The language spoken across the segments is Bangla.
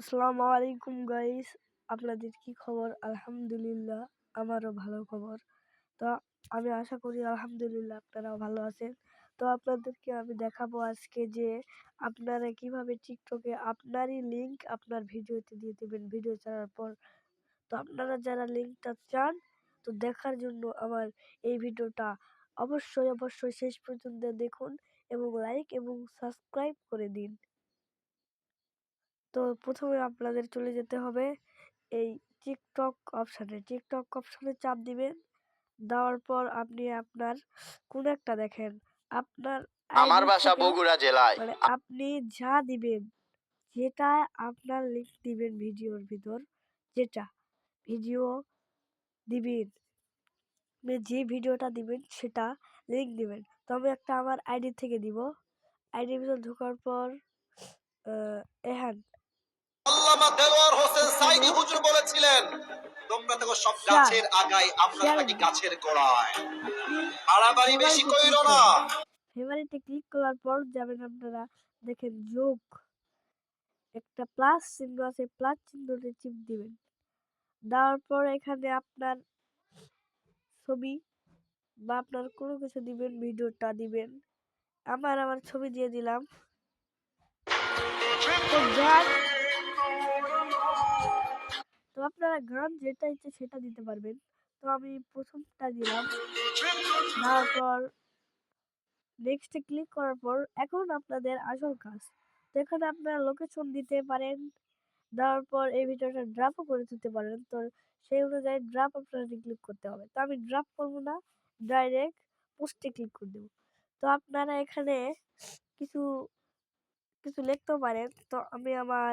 আসসালামু আলাইকুম গাইস আপনাদের কি খবর? আলহামদুলিল্লাহ, আমারও ভালো খবর। তো আমি আশা করি, আলহামদুলিল্লাহ, আপনারাও ভালো আছেন। তো আপনাদেরকে আমি দেখাবো আজকে যে আপনারা কীভাবে টিকটকে আপনারই লিংক আপনার ভিডিওতে দিয়ে দেবেন ভিডিও ছাড়ার পর। তো আপনারা যারা লিঙ্কটা চান, তো দেখার জন্য আমার এই ভিডিওটা অবশ্যই অবশ্যই শেষ পর্যন্ত দেখুন এবং লাইক এবং সাবস্ক্রাইব করে দিন। তো প্রথমে আপনাদের চলে যেতে হবে এই টিকটক অপশানে। টিকটক অপশানে চাপ দিবেন। দেওয়ার পর আপনি আপনার কোন একটা দেখেন আপনার আমার বাসা বগুড়া জেলায়। মানে আপনি যা দিবেন যেটা আপনার লিঙ্ক দিবেন ভিডিওর ভিতর যেটা ভিডিও দিবেন যে ভিডিওটা দিবেন সেটা লিঙ্ক দিবেন। তো আমি একটা আমার আইডি থেকে দিব। আইডির ভিতর ঢোকার পর এহান আল্লামা দেলোয়ার হোসেন সাইদি হুজুর বলেছিলেন তোমরা দেখো সব গাছের আগায় আমরা থাকি গাছের গোড়ায়। বাড়াবাড়ি বেশি কইরো না। ফেভারিটে ক্লিক করার পর যাবেন আপনারা দেখেন যোগ। একটা প্লাস চিহ্ন আছে প্লাস চিহ্নতে চিপ দিবেন। দেওয়ার পর এখানে আপনার ছবি বা আপনার কোনো কিছু দিবেন ভিডিওটা দিবেন। আমার আমার ছবি দিয়ে দিলাম। তো আপনারা গান যেটা ইচ্ছে সেটা দিতে পারবেন। তো আমি প্রথমটা দিলাম। দেওয়ার পর নেক্সটে ক্লিক করার পর এখন আপনাদের আসল কাজ। তো এখানে আপনারা লোকেশন দিতে পারেন। দেওয়ার পর এই ভিডিওটা ড্রাপও করে দিতে পারেন। তো সেই অনুযায়ী ড্রাপ আপনাদের ক্লিক করতে হবে। তো আমি ড্রাপ করব না ডাইরেক্ট পোস্টে ক্লিক করে দেবো। তো আপনারা এখানে কিছু কিছু লিখতেও পারেন। তো আমি আমার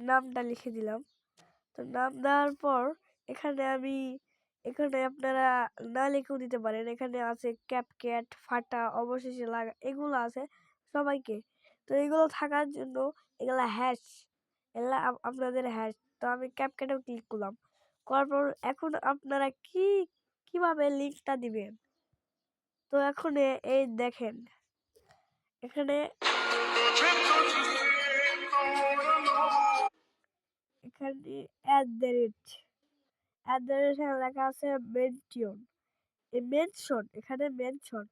নামটা লিখে দিলাম। তো নাম দেওয়ার পর এখানে আমি, এখানে আপনারা না লিখেও দিতে পারেন। এখানে আছে ক্যাপক্যাট ফাটা অবশেষে লাগা, এগুলো আছে সবাইকে। তো এগুলো থাকার জন্য এগুলা হ্যাশ এগুলা আপ- আপনাদের হ্যাশ তো আমি ক্যাপক্যাটেও ক্লিক করলাম। করার পর এখন আপনারা কি, কীভাবে লিঙ্কটা দিবেন? তো এখন এই দেখেন। এখানে এখানে at the rate at the rate লেখা আছে মেনশন এই মেনশন এখানে মেনশন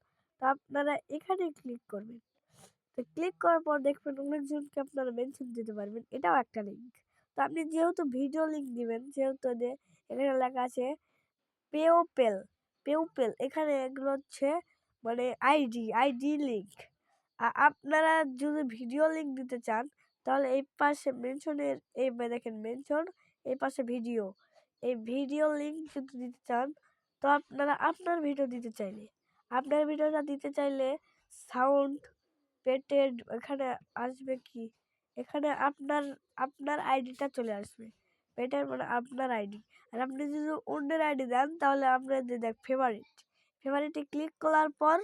তো আপনারা এখানে ক্লিক করবেন। তো ক্লিক করার পর দেখবেন অনেকজনকে আপনারা মেনশন দিতে পারবেন, এটাও একটা লিঙ্ক তো আপনি যেহেতু ভিডিও লিঙ্ক দিবেন, যেহেতু যে এখানে লেখা আছে পেওপেল পেওপেল এখানে এগুলো হচ্ছে মানে আইডি আইডি লিঙ্ক আপনারা যদি ভিডিও লিঙ্ক দিতে চান তাহলে এই পাশে মেনশনের এই দেখেন মেনশন এই পাশে ভিডিও এই ভিডিও লিঙ্ক যদি দিতে চান, তো আপনারা আপনার ভিডিও দিতে চাইলে, আপনার ভিডিওটা দিতে চাইলে সাউন্ড পেটেড এখানে আসবে কি? এখানে আপনার আপনার আইডিটা চলে আসবে, পেটের মানে আপনার আইডি আর আপনি যদি অন্যের আইডি দেন, তাহলে আপনাদের দেখ ফেভারিট ফেভারিটে ক্লিক করার পর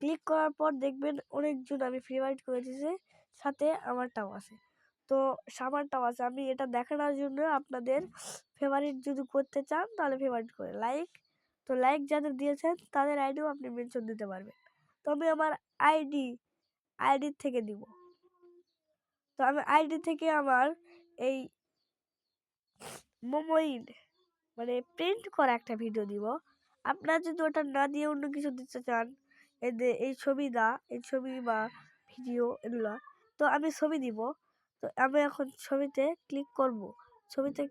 ক্লিক করার পর দেখবেন অনেকজন আমি ফেভারিট করে দিয়েছে সাথে আমারটাও আছে। তো সামারটাও আছে। আমি এটা দেখানোর জন্য আপনাদের ফেভারিট যদি করতে চান, তাহলে ফেভারিট করে লাইক তো লাইক যাদের দিয়েছেন, তাদের আইডিও আপনি মেনশন দিতে পারবেন। তো আমি আমার আইডি আইডি থেকে দিব তো আমি আইডি থেকে আমার এই মোমোইন মানে প্রিন্ট করা একটা ভিডিও দিব আপনারা যদি ওটা না দিয়ে অন্য কিছু দিতে চান, এই এই ছবি দা এই ছবি বা ভিডিও এগুলো তো আমি ছবি দিব। তো আমি এখন ছবিতে ক্লিক করব। ছবিতে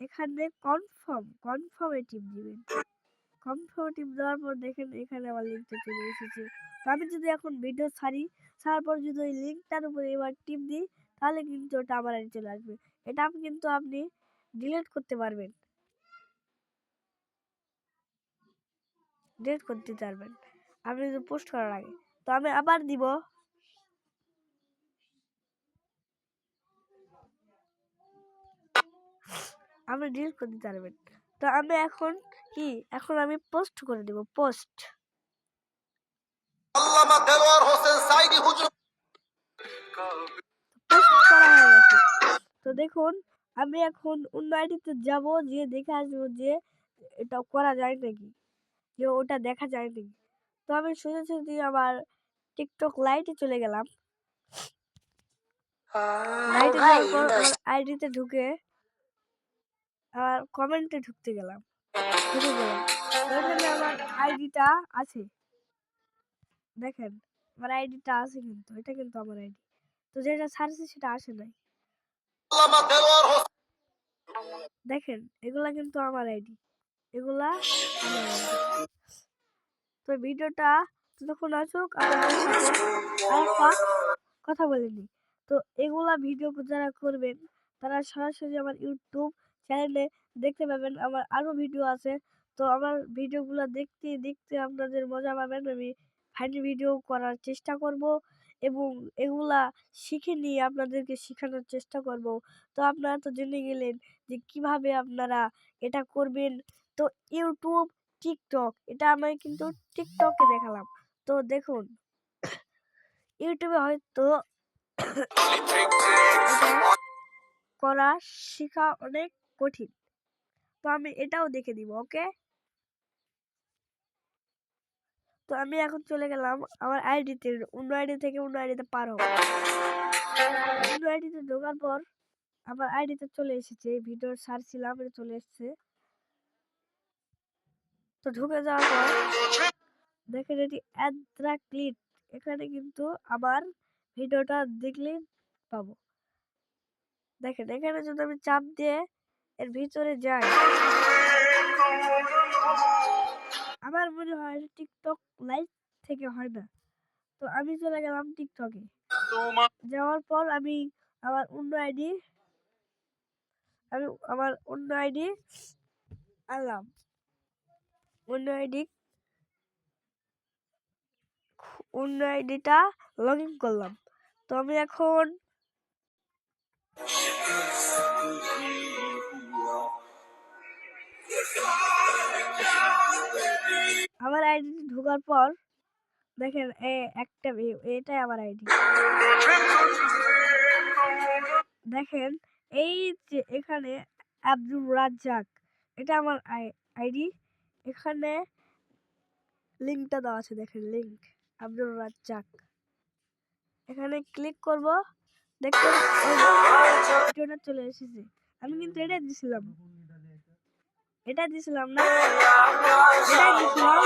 এখানে কনফার্ম কনফার্মে টিপ দিবেন। কনফার্ম টিপ দেওয়ার পর দেখেন এখানে আমার লিঙ্কটা চলে এসেছে। তো আমি যদি এখন ভিডিও ছাড়ি, ছাড়ার পর যদি ওই লিঙ্কটার উপরে এবার টিপ দিই, তাহলে কিন্তু ওটা আমার চলে আসবে। এটা আপনি কিন্তু আপনি ডিলিট করতে পারবেন। ডিলিট করতে পারবেন। আপনি যদি পোস্ট করার আগে। তো আমি আবার দিব। আপনি ডিলিট করতে পারবেন। তো আমি এখন কি? এখন আমি পোস্ট করে দিব পোস্ট আল্লামা দেলোয়ার হোসেন সাইদি হুজুর। পোস্ট করা হয়ে গেছে। তো দেখুন আমি এখন অন্য আইডিতে যাব গিয়ে দেখে আসব যে এটা করা যায় নাকি। যে ওটা দেখা যায়নি। তো আমি সোজাসুজি আমার টিকটক লাইটে চলে গেলাম। লাইটে যাওয়ার পর আমার আইডিতে ঢুকে আর কমেন্টে ঢুকতে গেলাম। ঢুকে গেলাম। তো আমার আইডিটা আছে। দেখেন আমার আইডিটা আছে কিন্তু এটা কিন্তু আমার আইডি তো যেটা ছাড়ছে সেটা আসে নাই। দেখেন এগুলা কিন্তু আমার আইডি এগুলা আমার ID তো ভিডিওটা যতক্ষণ আসুক আরেকটা কথা বলিনি তো এগুলা ভিডিও যারা করবেন, তারা সরাসরি আমার ইউটিউব চ্যানেলে দেখতে পাবেন। আমার আরও ভিডিও আছে। তো আমার ভিডিওগুলো দেখতে দেখতে আপনাদের মজা পাবেন। আমি ফানি ভিডিও করার চেষ্টা করব এবং এগুলা শিখে নিয়ে আপনাদেরকে শেখানোর চেষ্টা করব। তো আপনারা তো জেনে গেলেন যে কীভাবে আপনারা এটা করবেন। তো ইউটিউব টিকটক এটা আমি কিন্তু টিকটকে দেখালাম। তো দেখুন, ইউটিউবে হয়তো করা শেখা অনেক কঠিন। তো আমি এটাও দেখে দিব ওকে? তো আমি এখন চলে গেলাম আমার আইডিতে, অন্য আইডি থেকে অন্য আইডিতে পার হব। অন্য আইডিতে ঢোকার পর আমার আইডিতে চলে এসেছে ভিডিও ছাড়ছিলাম এটা চলে এসেছে। তো ঢুকে যাওয়ার পর দেখেন এটি অ্যাদ্রা ক্লিপ এখানে কিন্তু আমার ভিডিওটা দেখলে পাবো। দেখেন, এখানে যদি আমি চাপ দিয়ে এর ভিতরে যাই, আমার মনে হয় টিকটক লাইভ থেকে হয় না। তো আমি চলে গেলাম টিকটকে। যাওয়ার পর আমি আমার অন্য আইডি আমি আমার অন্য আইডি আনলাম। আইডি? অন্য আইডিটা লগ ইন করলাম। তো আমি এখন আমার আইডিতে ঢোকার পর দেখেন একটা এটাই আমার আইডি। দেখেন এই যে এখানে আব্দুল রাজ্জাক, এটা আমার আইডি। এখানে লিঙ্কটা দেওয়া আছে, দেখেন লিঙ্ক আব্দুল রাজ্জাক। এখানে ক্লিক করব ভিডিওটা চলে এসেছে। আমি কিন্তু এটা দিছিলাম। এটা দিছিলাম না? এটা দিছিলাম,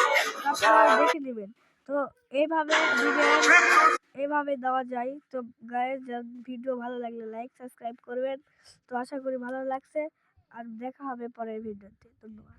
আপনারা দেখে নেবেন। তো এইভাবে ভিডিও এইভাবে দেওয়া যায়। তো গায়ে ভিডিও ভালো লাগলে লাইক সাবস্ক্রাইব করবেন। তো আশা করি ভালো লাগছে। আর দেখা হবে পরের ভিডিওতে ধন্যবাদ।